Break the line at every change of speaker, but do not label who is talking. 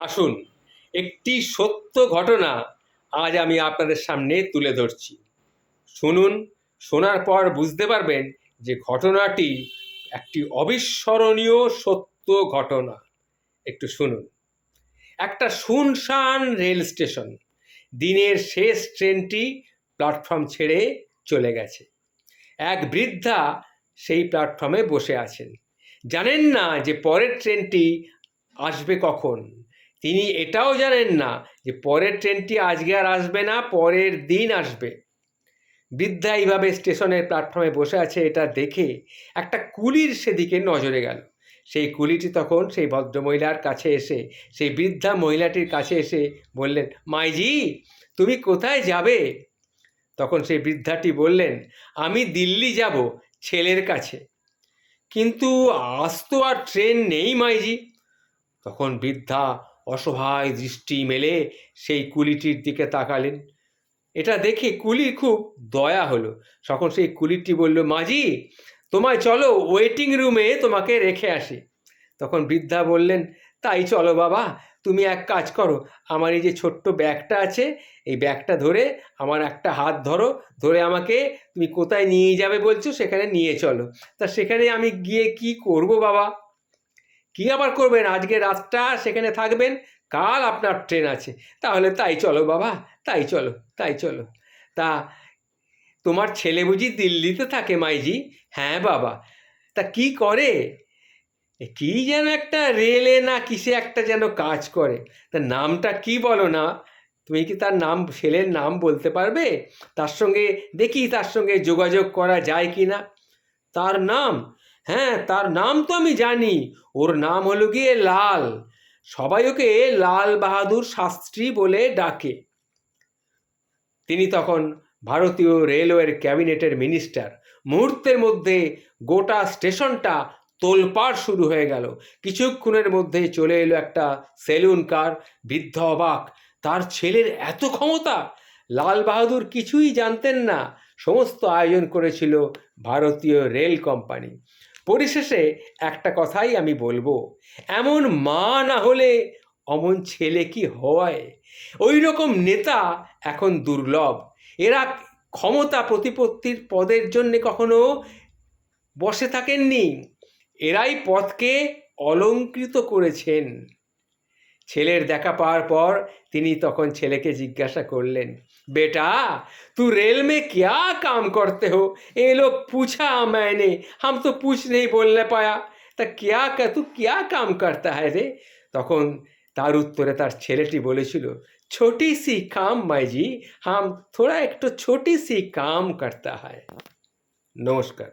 আসুন, একটি সত্য ঘটনা আজ আমি আপনাদের সামনে তুলে ধরছি। শুনুন, শোনার পর বুঝতে পারবেন যে ঘটনাটি একটি অবিস্মরণীয় সত্য ঘটনা। একটু শুনুন। একটা শুনশান রেল স্টেশন। দিনের শেষ ট্রেনটি প্ল্যাটফর্ম ছেড়ে চলে গেছে। এক বৃদ্ধা সেই প্ল্যাটফর্মে বসে আছেন। জানেন না যে পরের ট্রেনটি আসবে কখন। তিনি এটাও জানেন না যে পরের ট্রেনটি আজকে আর আসবে না, পরের দিন আসবে। বৃদ্ধা এইভাবে স্টেশনের প্ল্যাটফর্মে বসে আছে এটা দেখে একটা কুলির সেদিকে নজরে গেল। সেই কুলিটি তখন সেই ভদ্রমহিলার কাছে এসে, সেই বৃদ্ধা মহিলাটির কাছে এসে বললেন, মাইজি, তুমি কোথায় যাবে? তখন সেই বৃদ্ধাটি বললেন, আমি দিল্লি যাব ছেলের কাছে। কিন্তু আজ তো আর ট্রেন নেই মাইজি। তখন বৃদ্ধা অসহায় দৃষ্টি মেলে সেই কুলিটির দিকে তাকালেন। এটা দেখে কুলির খুব দয়া হলো। তখন সেই কুলিটি বলল, মাঝি, তোমায় চলো ওয়েটিং রুমে তোমাকে রেখে আসি। তখন বৃদ্ধা বললেন, তাই চলো বাবা, তুমি এক কাজ করো। আমার এই যে ছোট্ট ব্যাগটা আছে, এই ব্যাগটা ধরে আমার একটা হাত ধরো, ধরে আমাকে তুমি কোথায় নিয়ে যাবে বলছো সেখানে নিয়ে চলো। তা সেখানে আমি গিয়ে কি করব বাবা? কি আবার করবেন? আজকে রাতটা সেখানে থাকবেন, কাল আপনার ট্রেন আছে। তাহলে তাই চলো বাবা, তাই চলো তাই চলো। তা তোমার ছেলে বুঝি দিল্লিতে থাকে মাইজি? হ্যাঁ বাবা। তা কি করে? কি যেন একটা রেলে না কিসে একটা যেন কাজ করে। তা নামটা কি বলো না? তুমি কি তার নাম, ছেলের নাম বলতে পারবে? তার সঙ্গে দেখি তার সঙ্গে যোগাযোগ করা যায় কি না। তার নাম হ্যাঁ তার নাম তো আমি জানি। ওর নাম হলো গিয়ে লাল। সবাই ওকে লাল বাহাদুর শাস্ত্রী বলে ডাকে। তিনি তখন ভারতীয় রেলওয়ের ক্যাবিনেটের মিনিস্টার। মুহূর্তের মধ্যে গোটা স্টেশনটা তোলপাড় শুরু হয়ে গেল। কিছুক্ষণের মধ্যে চলে এলো একটা সেলুন কার, বৃদ্ধ অবাক। তার ছেলের এত ক্ষমতা? লাল বাহাদুর কিছুই জানতেন না। সমস্ত আয়োজন করেছিল ভারতীয় রেল কোম্পানি। পরিশেষে একটা কথাই আমি বলব। এমন মা না হলে অমন ছেলে কি হয়? ওই রকম নেতা এখন দুর্লভ। এরা ক্ষমতা প্রতিপত্তির পদের জন্য কখনো বসে থাকেননি। এরাই পথকে অলঙ্কৃত করেছেন। ছেলের দেখা পাওয়ার পর তিনি তখন ছেলেকে জিজ্ঞাসা করলেন बेटा तू रेल में क्या काम करते हो ये लोग पूछा मैंने हम तो पूछ नहीं बोलने पाया তা क्या कर तू क्या काम करता है রে তখন তার উত্তরে তার ছেলেটি বলেছিল ছোটি সি কাম মাইজি হাম থোড়া একটু ছোটি সি কাম করতা হয় নমস্কার